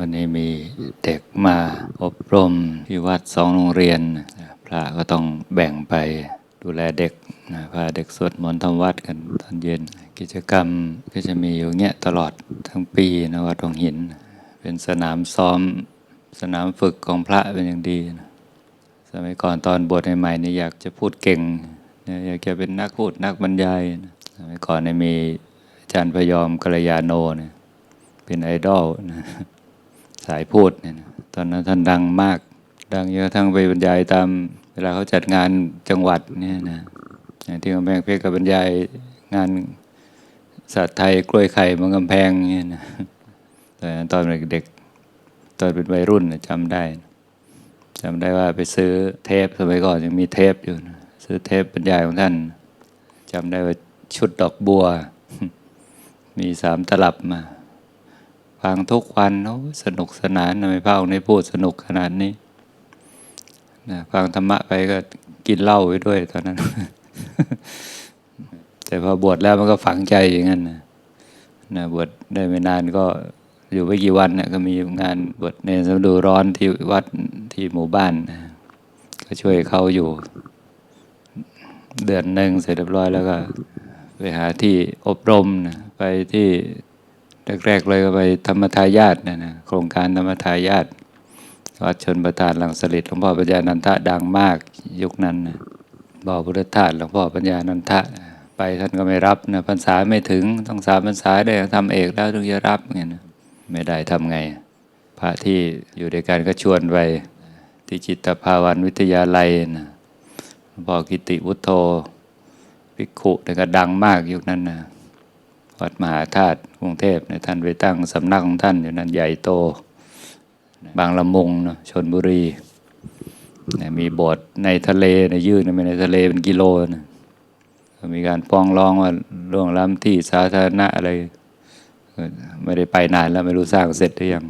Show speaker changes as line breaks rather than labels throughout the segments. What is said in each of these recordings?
วันนี้มีเด็กมาอบรมที่วัดสองโรงเรียน พระก็ต้องแบ่งไปดูแลเด็กนะพาเด็กสวดมนต์ทำวัดกันตอนเย็น กิจกรรมก็จะมีอยู่เงี้ยตลอดทั้งปีนะวัดหงหิน เป็นสนามซ้อมสนามฝึกของพระเป็นอย่างดีนะสมัยก่อนตอนบวชใหม่ๆนี่อยากจะพูดเก่งอยากจะเป็นนักพูดนักบรรยายนะสมัยก่อนเนี่ยมีอาจารย์พยอมกัลยาโนเนี่ยเป็นไอดอลนะ สายพูดเนี่ยนะตอนนั้นท่านดังมาก ดังเยอะทั้งไปบรรยายตามเวลาเขาจัดงานจังหวัดเนี่ยนะอย่างที่กำแพงเพชรกับบรรยายงานสัตว์ไทยกล้วยไข่มืองกำแพงเนี่ยนะตอนนั้นตอนเด็กๆตอนเป็นวัยรุ่นนะจำได้จำได้ว่าไปซื้อเทปสมัยก่อนยังมีเทปอยู่นะซื้อเทปบรรยายของท่านจำได้ว่าชุดดอกบัว มีสามตลับมา ฟังทุกวันโอ้สนุกสนานทำไมพระองค์ได้พูดสนุกขนาดนี้นะฟังธรรมะไปก็กินเหล้าไปด้วยตอนนั้น แต่พอบวชแล้วมันก็ฝังใจอย่างนั้นนะนะบวชได้ไม่นานก็อยู่ไม่กี่วันนะก็มีงานบวชในสมดูร้อนที่วัดที่หมู่บ้านนะก็ช่วยเขาอยู่ เดือนหนึ่งเสร็จเรียบร้อยแล้วก็ ไปหาที่อบรมนะไปที่ แรกๆเลยก็ไปธรรมทายาทนะนะโครงการธรรมทายาทวัดชนประธานหลังสลิดหลวงพ่อปัญญานันทะดังมากยุคนั้นนะบ่อพุทธทาสหลวงพ่อปัญญานันทะ ไปท่านก็ไม่รับนะพรรษาไม่ถึงต้องสามพรรษาได้ทำเอกแล้วถึงจะรับเงี้ยนะไม่ได้ทำไง พระที่อยู่ด้วยกันก็ชวนไปที่จิตภาวันวิทยาลัยนะหลวงพ่อกิติวุฒโธภิกขุแต่ก็ดังมากยุคนั้นนะ วัดมหาธาตุกรุงเทพเนี่ยท่านไปตั้งสำนักของท่านอยู่นั้นใหญ่โต บางละมุงนะชนบุรีเนี่ยมีโบสถ์ในทะเลนยยื่นไปในทะเลเป็นกิโลนะมีการฟ้องร้องว่าล่วงล้ำที่สาธารณะอะไร ไม่ได้ไปนานแล้วไม่รู้สร้างเสร็จหรือยัง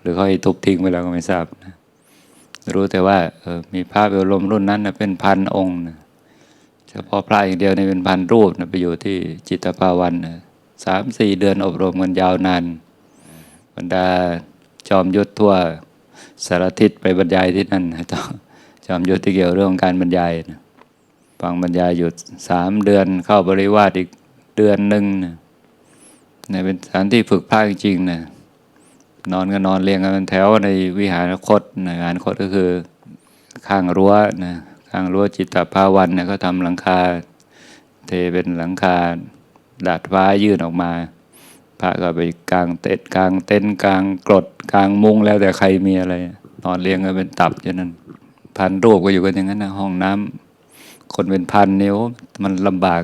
หรือเขาให้ทุบทิ้งไปแล้วก็ไม่ทราบนะรู้แต่ว่ามีพระไปอบรมรุ่นนั้นนะเป็นพันองค์นะเฉพาะพระอย่างเดียวในเป็นพันรูปนะไปอยู่ที่จิตภาวันนะ สามสี่เดือนอบรมกันยาวนานบรรดาจอมยุทธทั่วสารทิศไปบรรยายที่นั่นนะจอมยุทธที่เกี่ยวเรื่องการบรรยายนะฟังบรรยายอยู่สามเดือนเข้าบริวารอีกเดือนหนึ่งนะนะเป็นสถานที่ฝึกพระจริงๆนะนอนก็นอนเรียงกันเป็นแถวในวิหารคตนะวิหารคตก็คือข้างรั้วนะข้างรั้วจิตตภาวันเนี่ยก็ทำหลังคา เทเป็นหลังคา ดาดฟ้ายื่นออกมา พระก็ไปกลางเต็นกลางเต็นกลางกรดกลางมุงแล้วแต่ใครมีอะไร นอนเรียงกันเป็นตับอย่างนั้นพันรูปก็อยู่กันอย่างนั้นนะห้องน้ำคนเป็นพันนิ้วมันลำบาก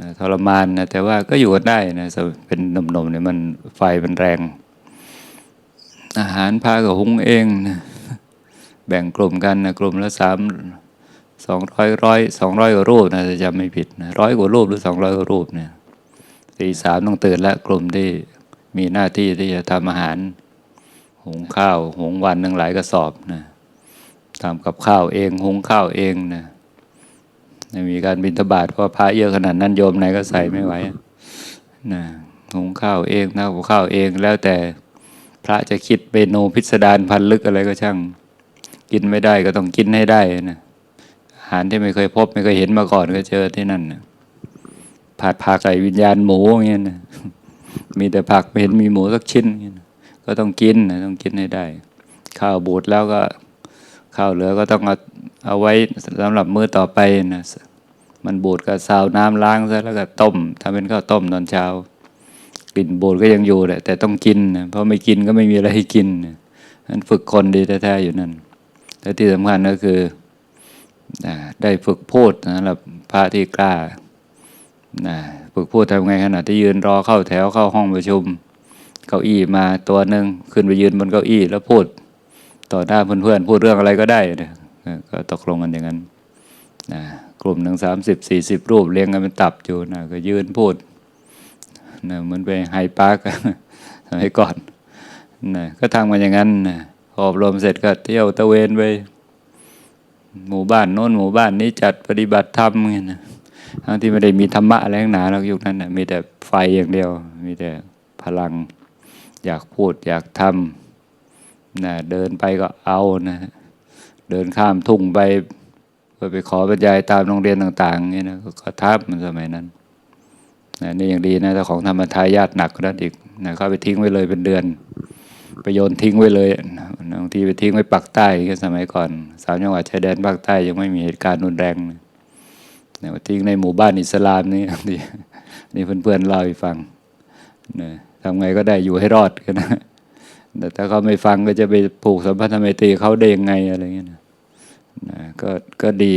นะทรมานนะแต่ว่าก็อยู่กันได้นะเป็นหนุ่มๆเนี่ยมันไฟมันแรง อาหารพากับหุงเองนะแบ่งกลุ่มกันนะกลุ่มละสาม สองร้อยร้อยสองร้อยกว่ารูปนะจะจำไม่ผิดนะร้อยกว่ารูปหรือสองร้อยกว่ารูปเนี่ยตีสามต้องตื่นแล้วกลุ่มที่มีหน้าที่ที่จะทำอาหารหุงข้าวหุงวันหนึ่งหลายกระสอบนะทำกับข้าวเองหุงข้าวเองนะมีการบิณฑบาตเพราะพระเยอะขนาดนั้นโยมไหนก็ใส่ไม่ไหวนะหุงข้าวเองทำกับข้าวเองแล้วแต่พระจะคิดเมนูพิสดารพันลึกอะไรก็ช่าง กินไม่ได้ก็ต้องกินให้ได้นะ หารที่ไม่เคยพบ ไม่เคยเห็นมาก่อนก็เจอที่นั่นนะผัดผักใส่วิญญาณหมูอย่างเงี้ยนะมีแต่ผักไม่เห็นมีหมูสักชิ้นอย่ก็ต้องกินนะต้องกินให้ได้ ข้าวบูดแล้วก็ข้าวเหลือก็ต้องเอาเอาไว้สำหรับมื้อต่อไปนะมันบูดก็ซาวน้ำล้างซะแล้วก็ต้มถ้าเป็นข้าวต้มตอนเช้ากลิ่นบูดก็ยังอยู่แหละแต่ต้องกินนะเพราะไม่กินก็ไม่มีอะไรให้กินนะนั้นฝึกคนดีแท้ๆอยู่นั่นและที่สำคัญก็คือ นะได้ฝึกพูดนะสำหรับพระที่กล้านะฝึกพูดทำไงขณะที่ยืนรอเข้าแถวเข้าห้องประชุม เก้าอี้มาตัวหนึ่งขึ้นไปยืนบนเก้าอี้แล้วพูด ต่อหน้าเพื่อนๆพูดเรื่องอะไรก็ได้นะก็ตกลงกันอย่างนั้นนะกลุ่มหนึ่งสามสิบสี่สิบรูปเรียงกันเป็นตับอยู่นะก็ยืนพูดนะเหมือนไปไฮปาร์กสมัยก่อนนะก็ทำกันอย่างนั้นนะพออบรมเสร็จก็เที่ยวตะเวนไป หมู่บ้านโน้นหมู่บ้านนี้จัดปฏิบัติธรรมไงนะทั้งที่ไม่ได้มีธรรมะอะไรทั้งหนาหรอยุคนั้นนะมีแต่ไฟอย่างเดียว มีแต่พลัง อยากพูดอยากทำนะเดินไปก็เอานะเดินข้ามทุ่งไปไปขอบรรยายตามโรงเรียนต่างๆนี่นะก็ทับมันสมัยนั้นนะนี่อยังดีนะแต่ของธรรมทายาทหนักกว่านั้นอีกนะเขาไปทิ้งไว้เลยเป็นเดือน ไปโยนทิ้งไว้เลยบางทีไปทิ้งไว้ปักใต้ก็สมัยก่อนสามจังหวัดชายแดนภาคใต้ยังไม่มีเหตุการณ์รุนแรงนะนะไปทิ้งในหมู่บ้านอิสลามนี่นี่นี่เพื่อนๆเล่าให้ฟังนะทำไงก็ได้อยู่ให้รอดกันนะแต่ถ้าเขาไม่ฟังก็จะไปผูกสัมพันธไมตรีเขาได้ยังไงอะไรเงี้ยนะนะก็ก็ดี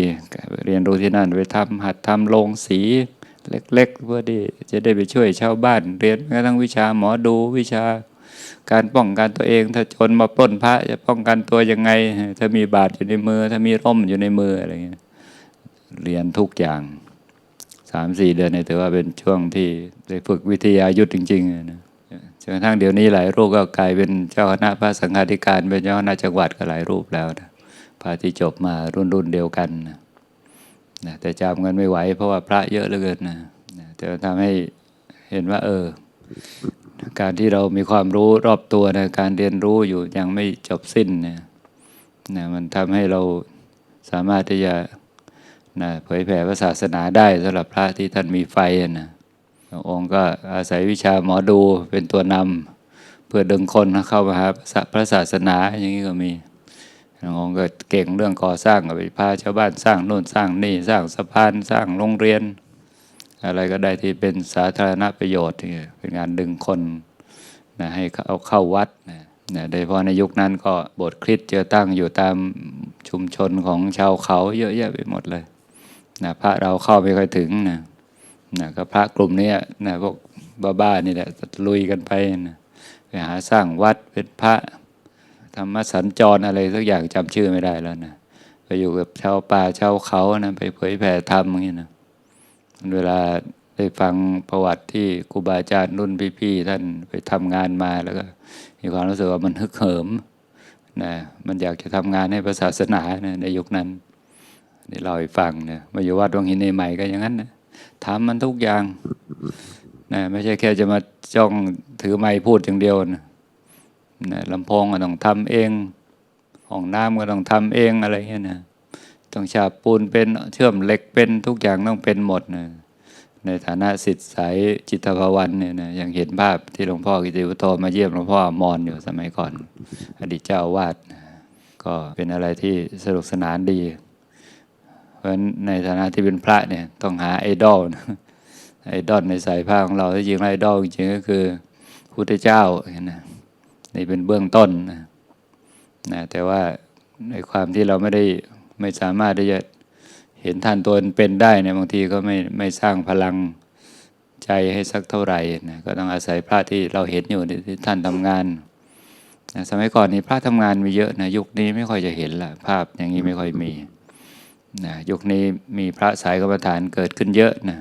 เรียนรู้ที่นั่นไปทำหัดทำโรงสีเล็กๆเพื่อที่จะได้ไปช่วยชาวบ้าน เรียนกระทั่งวิชาหมอดูวิชา การป้องกันตัวเอง ถ้าโจรมาปล้นพระจะป้องกันตัวยังไง ถ้ามีบาดอยู่ในมือ ถ้ามีร่มอยู่ในมืออะไรเงี้ยเรียนทุกอย่างสามสี่เดือนเนี่ยถือว่าเป็นช่วงที่ได้ฝึกวิทยายุทธจริงๆนะจนกระทั่งเดี๋ยวนี้หลายรูปก็กลายเป็นเจ้าคณะพระสังฆาธิการเป็นเจ้าคณะจังหวัดก็หลายรูปแล้วนะพระที่จบมารุ่นรุ่นเดียวกันนะแต่จำกันไม่ไหวเพราะว่าพระเยอะเหลือเกินนะนะแต่ทำให้เห็นว่า เออ การที่เรามีความรู้รอบตัวนะการเรียนรู้อยู่ยังไม่จบสิ้นเนะนะมันทำให้เราสามารถที่จะนะเผยแผ่พระศาสนาได้สำหรับพระที่ท่านมีไฟนะองค์ก็อาศัยวิชาหมอดูเป็นตัวนำเพื่อดึงคนเข้ามาหาพระศาสนาอย่างนี้ก็มีองค์ก็เก่งเรื่องก่อสร้างก็ไปพาชาวบ้านสร้างโน่นสร้างนี่สร้างสะพานสร้างโรงเรียน อะไรก็ได้ที่เป็นสาธารณประโยชน์เป็นงานดึงคนนะให้เอาเข้าวัดนะนะโดยเฉพาะในยุคนั้นก็บสถ์คริสต์เจอตั้งอยู่ตามชุมชนของชาวเขาเยอะแยะไปหมดเลยนะพระเราเข้าไม่ค่อยถึงนะนะก็พระกลุ่มนี้นะพวกบ้าๆนี่แหละลุยกันไปนะไปหาสร้างวัดเป็นพระธรรมสัญจรอะไรสักอย่างจำชื่อไม่ได้แล้วนะไปอยู่กับชาวป่าชาวเขานะไปเผยแผ่ธรรมอย่างนี้นะ เวลาได้ฟังประวัติที่ครูบาอาจารย์รุ่นพี่ๆท่านไปทำงานมาแล้วก็มีความรู้สึกว่ามันฮึกเหิมนะมันอยากจะทำงานให้พระศาสนานะในยุคนั้นนี่เราให้ฟังนะมาอยู่วัดวังหินในใหม่ก็อย่างนั้นนะทำมันทุกอย่างนะไม่ใช่แค่จะมาจ้องถือไม้พูดอย่างเดียวนะนะลำโพงก็ต้องทำเองห้องน้ำก็ต้องทำเองอะไรเงี้ยนะ ต้องฉาบปูนเป็นเชื่อมเหล็กเป็นทุกอย่างต้องเป็นหมดนะในฐานะสิทธิ์สายจิตภวันเนี่ยนะยังเห็นภาพที่หลวงพ่อกิติวุฒโธมาเยี่ยมหลวงพ่อมอมรอยู่สมัยก่อน อดีตเจ้าวาสนะก็เป็นอะไรที่สนุกสนานดี เพราะฉะนั้นในฐานะที่เป็นพระเนี่ยต้องหาไอดอลนะไอดอลในสายผ้าของเราที่จริงแล้วไอดอลจริงก็คือพุทธเจ้านะนี่เป็นเบื้องต้นนะนะแต่ว่าในความที่เราไม่ได้ ไม่สามารถที่จะเห็นท่านตัวเป็นได้เนี่ยบางทีก็ไม่ไม่สร้างพลังใจให้สักเท่าไหร่นะก็ต้องอาศัยพระที่เราเห็นอยู่ที่ท่านทำงานนะสมัยก่อนนี้พระทำงานมีเยอะนะยุคนี้ไม่ค่อยจะเห็นละภาพอย่างนี้ไม่ค่อยมีนะยุคนี้มีพระสายกรรมฐานเกิดขึ้นเยอะนะ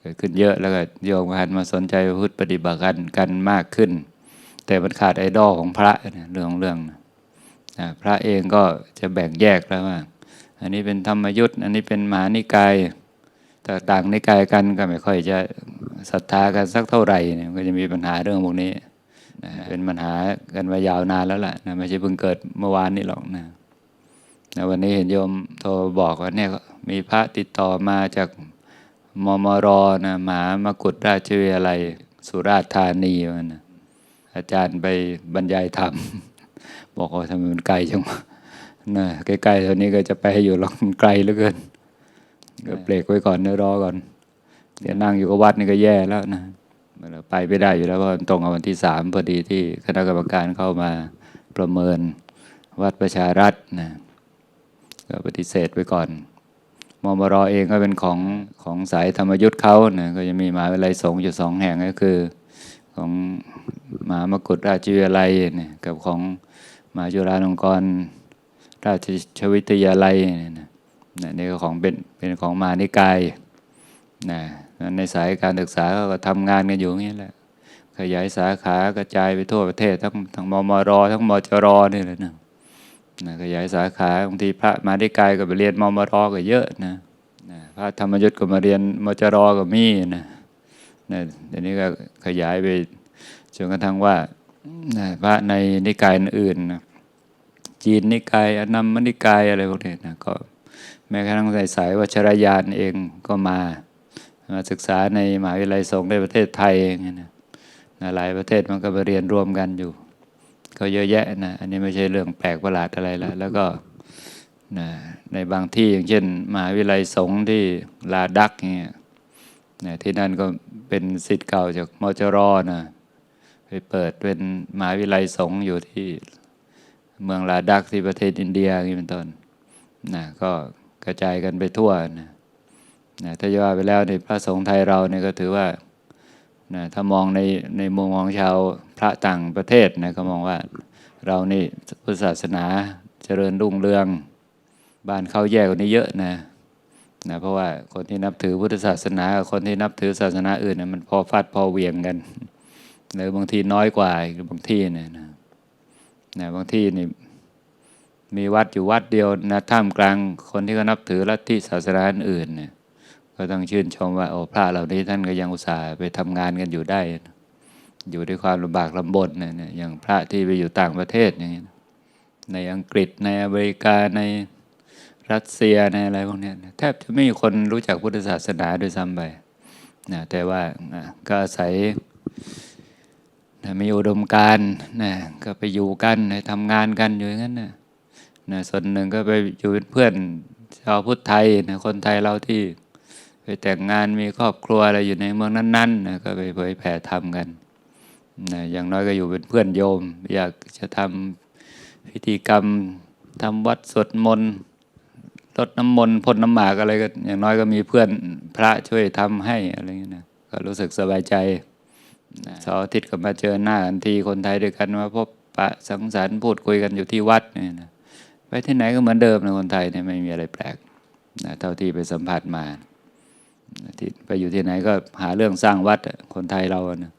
เกิดขึ้นเยอะแล้วก็โยมหันมาสนใจพุทธปฏิบัติกันกันมากขึ้น แต่มันขาดไอดอลของพระนะเรื่องของเรื่องนะ พระเองก็จะแบ่งแยกแล้วว่า อันนี้เป็นธรรมยุทธ์อันนี้เป็นมหานิกายแต่ต่างนิกายกันก็ไม่ค่อยจะศรัทธากันสักเท่าไหร่เนี่ยก็จะมีปัญหาเรื่องพวกนี้นะเป็นปัญหากันมายาวนานแล้วละนะไม่ใช่เพิ่งเกิดเมื่อวานนี้หรอกนะนะวันนี้เห็นโยมโทรบอกว่าเนี่ยมีพระติดต่อมาจากมมรนะมหามกุฎราชวิทยาลัยสุราษฎร์ธานีมันนะอาจารย์ไปบรรยายธรรม บอกว่าทำไมมันไกลจังนะใกล้ๆเท่านี้ก็จะไปอยู่หรอกมันไกลเหลือเกิน ก็เบรกไว้ก่อนเดี๋ยวรอก่อนเดี๋ยวนั่งอยู่กับวัดนี่ก็แย่แล้วนะมันไปไม่ได้อยู่แล้วเพราะมันตรงกับวันที่สามพอดีที่คณะกรรมการเข้ามาประเมินวัดประชารัฐนะก็ปฏิเสธไว้ก่อนมมรอเองก็เป็นของของสายธรรมยุทธ์เขานะก็จะมีมหาวิทยาลัยสงฆ์อยู่สองแห่งก็คือ ของมหามกุฎราชวิทยาลัยเนี่ยกับของ มหาจุฬาลงกรณราชวิทยาลัยเนี่ยนะนี่ก็ของเป็นเป็นของมานิกายนะในสายการศึกษาก็ทำงานกันอยู่อย่างนี้แหละขยายสาขากระจายไปทั่วประเทศ ทั้งทั้งมมรทั้งมจรนี่แหละนะนะขยายสาขาบางทีพระมาได้ไกลก็ไปเรียนมมรก็เยอะนะนะพระธรรมยุทธก็มาเรียนมจรก็มีนะนะเดี๋ยวนี้ก็ขยายไปจนกระทั่งว่า พระในนิกายอื่นนะจีนนิกายอนัมมนิกายอะไรพวกนี้นะก็แม้กระทั่งสายสายวัชรยานเองก็มา มาศึกษาในมหาวิทยาลัยสงฆ์ในประเทศไทยอย่างเงี้ยนะนะหลายประเทศมันก็ไปเรียนรวมกันอยู่ ก็เยอะแยะนะอันนี้ไม่ใช่เรื่องแปลกประหลาดอะไรแล้ว แล้วก็นะในบางที่อย่างเช่น มหาวิทยาลัยสงฆ์ที่ลาดักเงี้ยนะที่นั่นก็เป็นสิทธิ์เก่าจากมจรนะ ไปเปิดเป็นมหาวิทยาลัยสงฆ์อยู่ที่เมืองลาดักที่ประเทศอินเดียนี้เป็นต้นนะก็กระจายกันไปทั่วนะนะถ้าจะว่าไปแล้วในพระสงฆ์ไทยเราเนี่ยก็ถือว่านะถ้ามองในในมุมมองชาวพระต่างประเทศนะก็มองว่าเรานี่พุทธศาสนาเจริญรุ่งเรืองบ้านเขาแย่กว่านี้เยอะนะนะเพราะว่าคนที่นับถือพุทธศาสนากับคนที่นับถือศาสนาอื่นนะมันพอฟัดพอเวียงกัน หรือบางทีน้อยกว่าบางที่เนี่ยนะนะบางที่นี่มีวัดอยู่วัดเดียวนะท่ามกลางคนที่เขานับถือลัทธิศาสนาอื่นเนี่ยก็ต้องชื่นชมว่าโอ้พระเหล่านี้ท่านก็ยังอุตส่าห์ไปทำงานกันอยู่ได้ อยู่ด้วยความลำบากลำบนเนี่ยอย่างพระที่ไปอยู่ต่างประเทศอย่างนี้นะในอังกฤษในอเมริกาในรัสเซียในอะไรพวกนี้แทบจะไม่มีคนรู้จักพุทธศาสนาด้วยซ้ำไปนะแต่ว่านะก็อาศัย นะมีอุดมการนะก็ไปอยู่กันนะทำงานกันอยู่อย่างนั้นนะนะส่วนหนึ่งก็ไปอยู่เป็นเพื่อนชาวพุทธไทยนะคนไทยเราที่ไปแต่งงานมีครอบครัวอะไรอยู่ในเมืองนั้นๆนะก็ไปเผยแผ่ทำกันนะอย่างน้อยก็อยู่เป็นเพื่อนโยม อยากจะทำพิธีกรรมทำวัดสวดมนต์รดน้ำมนต์พ่นน้ำหมากอะไรก็อย่างน้อยก็มีเพื่อนพระช่วยทำให้อะไรเงี้ยนะก็รู้สึกสบายใจ เสาร์อาทิตย์ก็มาเจอหน้ากันทีคนไทยด้วยกันมาพบปะสังสรรค์พูดคุยกันอยู่ที่วัดเนี่ยนะไปที่ไหนก็เหมือนเดิมนะคนไทยเนี่ยไม่มีอะไรแปลกนะเท่าที่ไปสัมผัสมาที่ไปอยู่ที่ไหนก็หาเรื่องสร้างวัดคนไทยเราอะนะ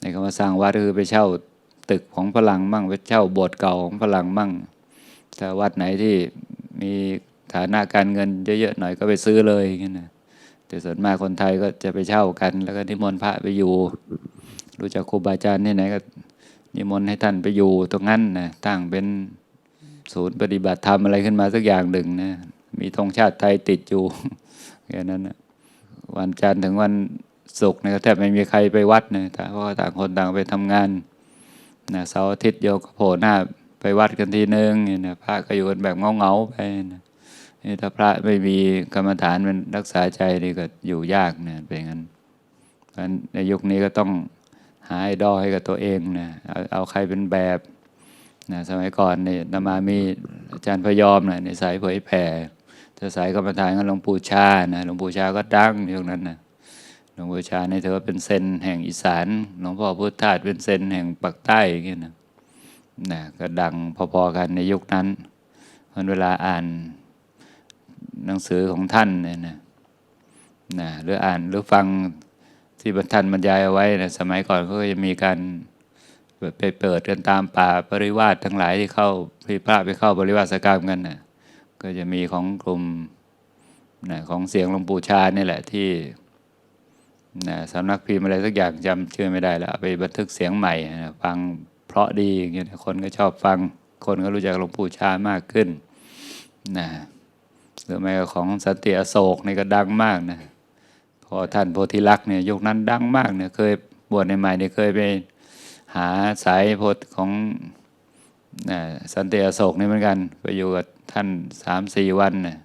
ในคำว่าสร้างวัดคือไปเช่าตึกของฝรั่งมั่งไปเช่าโบสถ์เก่าของฝรั่งมั่งถ้าวัดไหนที่มีฐานะการเงินเยอะๆหน่อยก็ไปซื้อเลยอย่างเงี้ยนะแต่ส่วนมากคนไทยก็จะไปเช่ากัน แล้วก็นิมนต์พระไปอยู่ รู้จักครูบาอาจารย์ที่ไหนก็นิมนต์ให้ท่านไปอยู่ตรงนั้นนะตั้งเป็นศูนย์ปฏิบัติธรรมอะไรขึ้นมาสักอย่างหนึ่งนะมีธงชาติไทยติดอยู่แค่นั้นนะวันจันทร์ถึงวันศุกร์นี่ยก็แทบไม่มีใครไปวัดนะเพราะต่างคนต่างไปทำงานนะเสาร์อาทิตย์โยกโผล่หน้าไปวัดกันทีนึงนี่ยนะพระก็อยู่กันแบบเงาๆไปนะนี่ถ้าพระไม่มีกรรมฐานมันรักษาใจนี่ก็อยู่ยากนะเป็นงั้นเพราะฉะนั้นในยุคนี้ก็ต้อง หาไอดอลให้กับตัวเองนะเอาเอาใครเป็นแบบนะสมัยก่อนเนี่ยนามามีอาจารย์พยอมนะในสายเผยแผ่ถ้าสายกรรมฐานก็หลวงปู่ชานะหลวงปู่ชาก็ดังอยู่ตรงนั้นนะหลวงปู่ชาเนี่ยถือว่าเป็นเซนแห่งอีสานหลวงพ่อพุทธทาสเป็นเซนแห่งปากใต้อย่างเงี้ยนะนะก็ดังพอๆกันในยุคนั้นมันเวลาอ่านหนังสือของท่านเนี่ยนะนะหรืออ่านหรือฟัง ที่บรรทันบรรยายเอาไว้นะสมัยก่อนก็จะมีการไปเปิดกันตามป่าปริวาสทั้งหลายที่เข้าที่พระไปเข้าปริวาสกรรมกันนะก็จะมีของกลุ่มนะของเสียงหลวงปู่ชานี่แหละที่นะสำนักพิมพ์อะไรสักอย่างจำชื่อไม่ได้แล้วไปบันทึกเสียงใหม่นะฟังเพราะดีอย่างเงี้ยคนก็ชอบฟังคนก็รู้จักหลวงปู่ชามากขึ้นนะหรือแม้กระของสันติอโศกนี่ก็ดังมากนะ พอท่านโพธิลักษณ์เนี่ยยุคนั้นดังมากเนี่ยเคยบวชในใหม่เนี่ยเคยไปหาสายโพธิของสันติอโศกนี่เหมือนกันไปอยู่กับท่านสามสี่วันนะ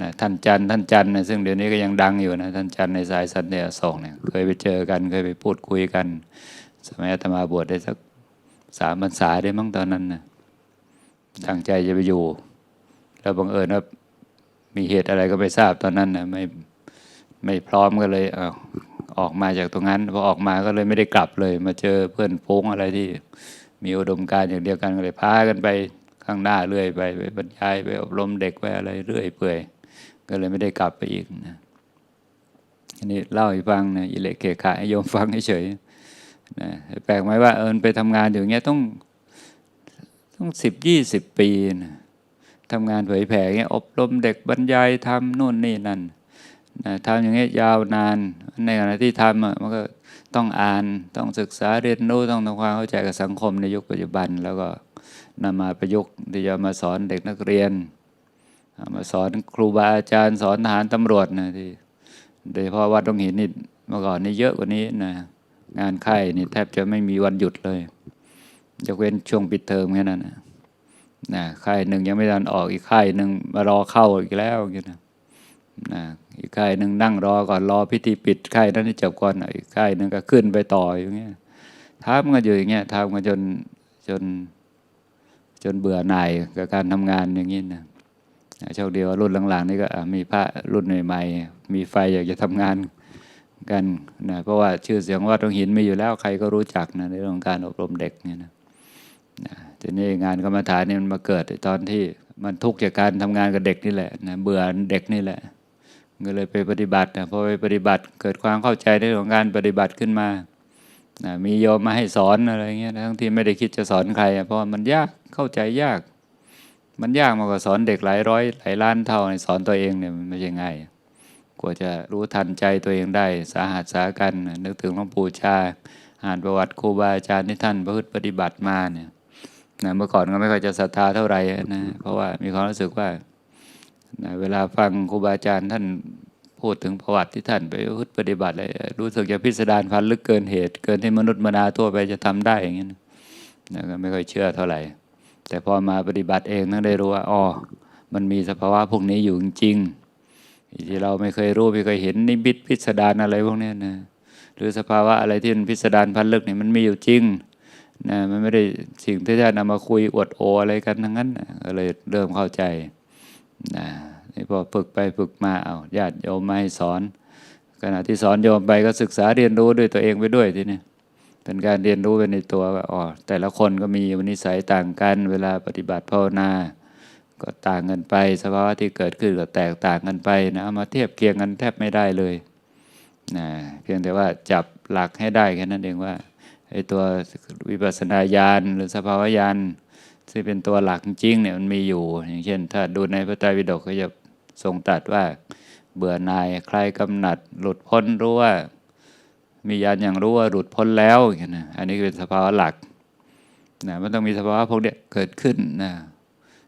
นะท่านจันท่านจันนะซึ่งเดี๋ยวนี้ก็ยังดังอยู่นะท่านจันในสายสันติอโศกเนี่ยเคยไปเจอกันเคยไปพูดคุยกัน สมัยอาตมาบวชได้สักสามพรรษาได้มั้งตอนนั้นนะตั้งใจจะไปอยู่ แล้วบังเอิญว่ามีเหตุอะไรก็ไม่ทราบตอนนั้นนะไม่ ไม่พร้อมก็เลยเอาออกมาจากตรงนั้นพอออกมาก็เลยไม่ได้กลับเลย มาเจอเพื่อนฟุ้งอะไรที่ มีอุดมการอย่างเดียวกันก็เลยพากันไปข้างหน้าเรื่อยไปไปบรรยายไปอบรมเด็กไปอะไรเรื่อยเปื่อยก็เลยไม่ได้กลับไปอีกนะอันนี้เล่าให้ฟังนะอิเล็กเกขะให้โยมฟังเฉยนะแปลกไหมว่าเออไปทำงานอย่างเงี้ยต้องต้องสิบยี่สิบปีนะทำงานเผยแผ่เงี้ยอบรมเด็กบรรยายทำนู่นนี่นั่น นะทำอย่างนี้ยาวนาน ในขณะที่ทำอะมันก็ต้องอ่านต้องศึกษาเรียนรู้ต้องทำความเข้าใจกับสังคมในยุคปัจจุบัน แล้วก็นำมาประยุกต์ที่จะมาสอนเด็กนักเรียน มาสอนครูบาอาจารย์สอนทหารตำรวจนะที่โดยเฉพาะวัดตรงหินนี่เมื่อก่อนนี่เยอะกว่านี้นะงานค่ายนี่แทบจะไม่มีวันหยุดเลยยกเว้นช่วงปิดเทอมแค่นั้นนะนะค่ายหนึ่งยังไม่ทันออกอีกค่ายหนึ่งมารอเข้าอีกแล้วอย่างเงี้ยนะนะ อีกค่ายหนึ่งนั่งรอก่อนรอพิธีปิดค่ายนั้นจบก่อนอีกค่ายหนึ่งก็ขึ้นไปต่ออย่างเงี้ยทำกันอยู่อย่างเงี้ยทำกันจนจนจนเบื่อหน่ายกับการทำงานอย่างนี้นะโชคดีว่ารุ่นหลังๆนี่ก็มีพระรุ่นใหม่ๆมีไฟอยากจะทำงานกันนะเพราะว่าชื่อเสียงวัดตรงหินมีอยู่แล้วใครก็รู้จักนะในเรื่องของการอบรมเด็กเนี่ยนะนะทีนี้งานกรรมฐานนี่มันมาเกิดตอนที่มันทุกข์จากการทำงานกับเด็กนี่แหละนะเบื่อเด็กนี่แหละ ก็เลยไปปฏิบัตินะพอไปปฏิบัติเกิดความเข้าใจในเรื่องของการปฏิบัติขึ้นมานะมีโยมมาให้สอนอะไรเงี้ยทั้งที่ไม่ได้คิดจะสอนใคร เพราะมันยากเข้าใจยาก มันยากมากกว่าสอนเด็กหลายร้อยหลายล้านเท่าสอนตัวเองเนี่ยมันไม่ใช่ง่ายกว่าจะรู้ทันใจตัวเองได้ สาหัสสากันนะนึกถึงหลวงปู่ชาอ่านประวัติครูบาอาจารย์ที่ท่านประพฤติปฏิบัติมาเนี่ยนะเมื่อก่อนก็ไม่ค่อยจะศรัทธาเท่าไหร่นะเพราะว่ามีความรู้สึกว่า นะเวลาฟังครูบาอาจารย์ท่านพูดถึงประวัติที่ท่านไปประพฤติปฏิบัติเลยรู้สึกจะพิสดารพันลึกเกินเหตุ เกินที่มนุษย์มนาทั่วไปจะทำได้อย่างนี้นะนะก็ไม่ค่อยเชื่อเท่าไหร่ แต่พอมาปฏิบัติเองต้องได้รู้ว่าอ๋อมันมีสภาวะพวกนี้อยู่จริงที่เราไม่เคยรู้ไม่เคยเห็นนิมิตพิสดารอะไรพวกนี้นะหรือสภาวะอะไรที่มันพิสดารพันลึกเนี่ยมันมีอยู่จริงนะมันไม่ได้สิ่งที่จะนำมาคุยอวดโออะไรกันทั้งนั้นนะก็เลยเริ่มเข้าใจ นะนี่พอฝึกไปฝึกมาเอาญาติโยมมาให้สอน ขณะที่สอนโยมไปก็ศึกษาเรียนรู้ด้วยตัวเองไปด้วยทีนี้เป็นการเรียนรู้ไปในตัวว่าอ๋อแต่ละคนก็มีนิสัยต่างกัน เวลาปฏิบัติภาวนา ก็ต่างกันไปสภาวะที่เกิดขึ้นก็แตกต่างกันไปนะมาเทียบเคียงกันแทบไม่ได้เลยนะเพียงแต่ว่าจับหลักให้ได้แค่นั้นเองว่าไอ้ตัววิปัสสนาญาณหรือสภาวะญาณ ที่เป็นตัวหลักจริงเนี่ยมันมีอยู่ อย่างเช่น ถ้าดูในพระไตรปิฎกก็จะทรงตรัสว่า เบื่อหน่ายใครกำหนัด หลุดพ้นรู้ว่า มีญาณอย่างรู้ว่าหลุดพ้นแล้วอย่างนี้นะอันนี้เป็นสภาวะหลักนะมันต้องมีสภาวะพวกเนี้ยเกิดขึ้นนะ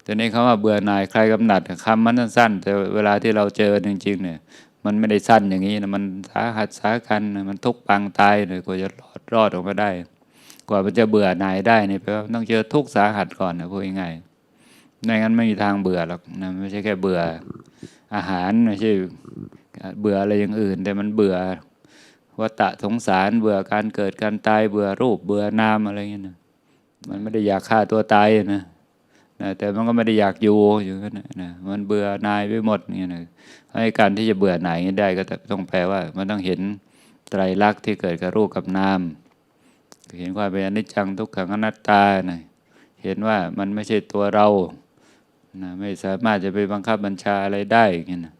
แต่นี้คำว่าเบื่อหน่ายใครกำหนัดคำมันสั้นๆแต่เวลาที่เราเจอจริงๆเนี่ย มันไม่ได้สั้นอย่างนี้นะมันสาหัสสากันนะมันทุกข์ปางตายเลยกว่าจะรอดรอดออกมาได้ ว่ามันจะเบื่อหน่ายได้เนี่ยแปลว่าต้องเจอทุกสาหัสก่อนนะพูดง่ายๆไม่งั้นไม่มีทางเบื่อหรอกนะไม่ใช่แค่เบื่ออาหารไม่ใช่เบื่ออะไรอย่างอื่น แต่มันเบื่อวัตะสงสารเบื่อการเกิดการตายเบื่อรูปเบื่อนามอะไรเงี้ยนะมันไม่ได้อยากฆ่าตัวตายนะนะแต่มันก็ไม่ได้อยากอยู่อยู่กันนะนะมันเบื่อนายไปหมดเงี้ยนะให้การที่จะเบื่อหน่ายได้ก็ต้องแปลว่า มันต้องเห็นไตรลักษณ์ที่เกิดกับรูปกับนาม เห็นความเป็นอนิจจังทุกขังอนัตตานะเห็นว่ามันไม่ใช่ตัวเรานะไม่สามารถจะไปบังคับบัญชาอะไรได้เงี้ยนะ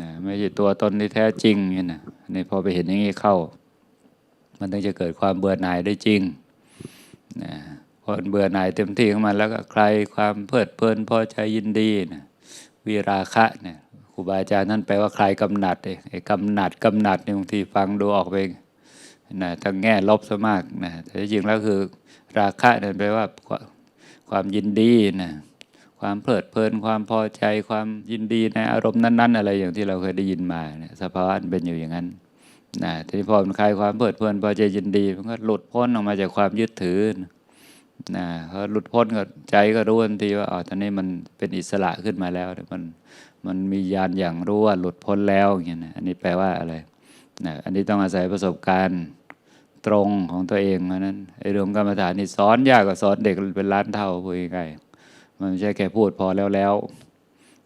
นะไม่ใช่ตัวตนที่แท้จริงเนี่ยนะนี่พอไปเห็นอย่างนี้เข้า มันต้องจะเกิดความเบื่อหน่ายได้จริงนะพอเบื่อหน่ายเต็มที่ของมันแล้วก็ใคลายความเพลิดเพลินพอใจยินดีนะวิราคะเนี่ยครูบาอาจารย์นั่นแปลว่าใคลายกำหนัดไอ้กำหนัดกำหนัดเนี่ยบางทีฟังดูออกไป นะทั้งแง่ลบซะมากนะแต่จริงแล้วคือราคะเนี่ยแปลว่าความยินดีนะความเพลิดเพลินความพอใจความยินดีในอารมณ์นั้น ๆ อะไรอย่างที่เราเคยได้ยินมาเนี่ยสภาวะมันเป็นอยู่อย่างนั้นนะทีนี้พอมันคลายความเพลิดเพลินพอใจยินดีมันก็หลุดพ้นออกมาจากความยึดถือนะพอหลุดพ้นก็ใจก็รู้ทันทีว่าอ๋อตอนนี้มันเป็นอิสระขึ้นมาแล้วมันมันมีญาณอย่างรู้ว่าหลุดพ้นแล้วอย่างนี้นะอันนี้แปลว่าอะไรนะอันนี้ต้องอาศัยประสบการณ์ ตรงของตัวเองเพราะนั้นไอ้เรื่องกรรมฐานนี่สอนยากกว่าสอนเด็กเป็นล้านเท่าพูดง่ายมันไม่ใช่แค่พูดพอแล้วแล้ว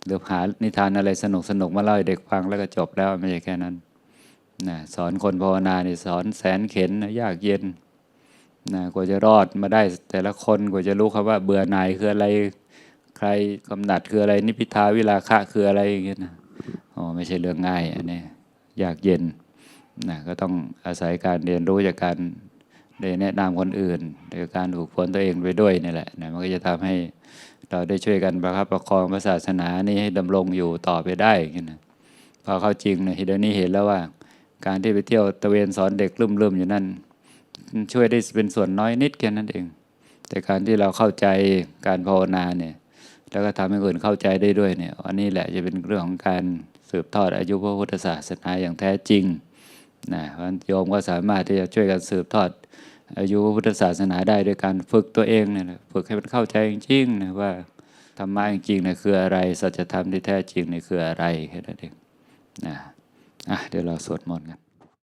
หรือหานิทานอะไรสนุกสนุกมาเล่าให้เด็กฟังแล้วก็จบแล้วไม่ใช่แค่นั้นนะสอนคนภาวนาเนี่สอนแสนเข็นยากเย็นนะกว่าจะรอดมาได้แต่ละคนกว่าจะรู้คำว่าเบื่อหน่ายคืออะไรใครกำหนัดคืออะไร นิพิทาวิลาคะคืออะไรอย่างเงี้ยนะอ๋อไม่ใช่เรื่องง่ายอันนี้ยากเย็น นะก็ต้องอาศัยการเรียนรู้จากการได้แนะนำคนอื่นโดยการฝึกฝนตัวเองไปด้วยนี่แหละนะมันก็จะทำให้เราได้ช่วยกันประคับประคองพระศาสนานี้ให้ดำรงอยู่ต่อไปได้นะพอเข้าจริงเนี่ยเดี๋ยวนี้เห็นแล้วว่า การที่ไปเที่ยวตะเวนสอนเด็กลุ่มๆอยู่นั่นช่วยได้เป็นส่วนน้อยนิดแค่นั้นเอง แต่การที่เราเข้าใจการภาวนาเนี่ยแล้วก็ทำให้คนอื่นเข้าใจได้ด้วยเนี่ยอันนี้แหละจะเป็นเรื่องของการสืบทอดอายุพระพุทธศาสนาอย่างแท้จริง นะเพราะฉะนั้นโยมก็สามารถที่จะช่วยกันสืบทอดอายุพระพุทธศาสนาได้ด้วยการฝึกตัวเองเนี่ยนะฝึกให้มันเข้าใจจริงๆนะว่าธรรมะจริงๆเนี่ยคืออะไรสัจธรรมที่แท้จริงเนี่ยคืออะไรแค่นั้นเองนะอะเดี๋ยวเราสวดมนต์กัน